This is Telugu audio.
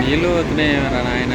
నీళ్ళు వస్తున్నాయి నాయన?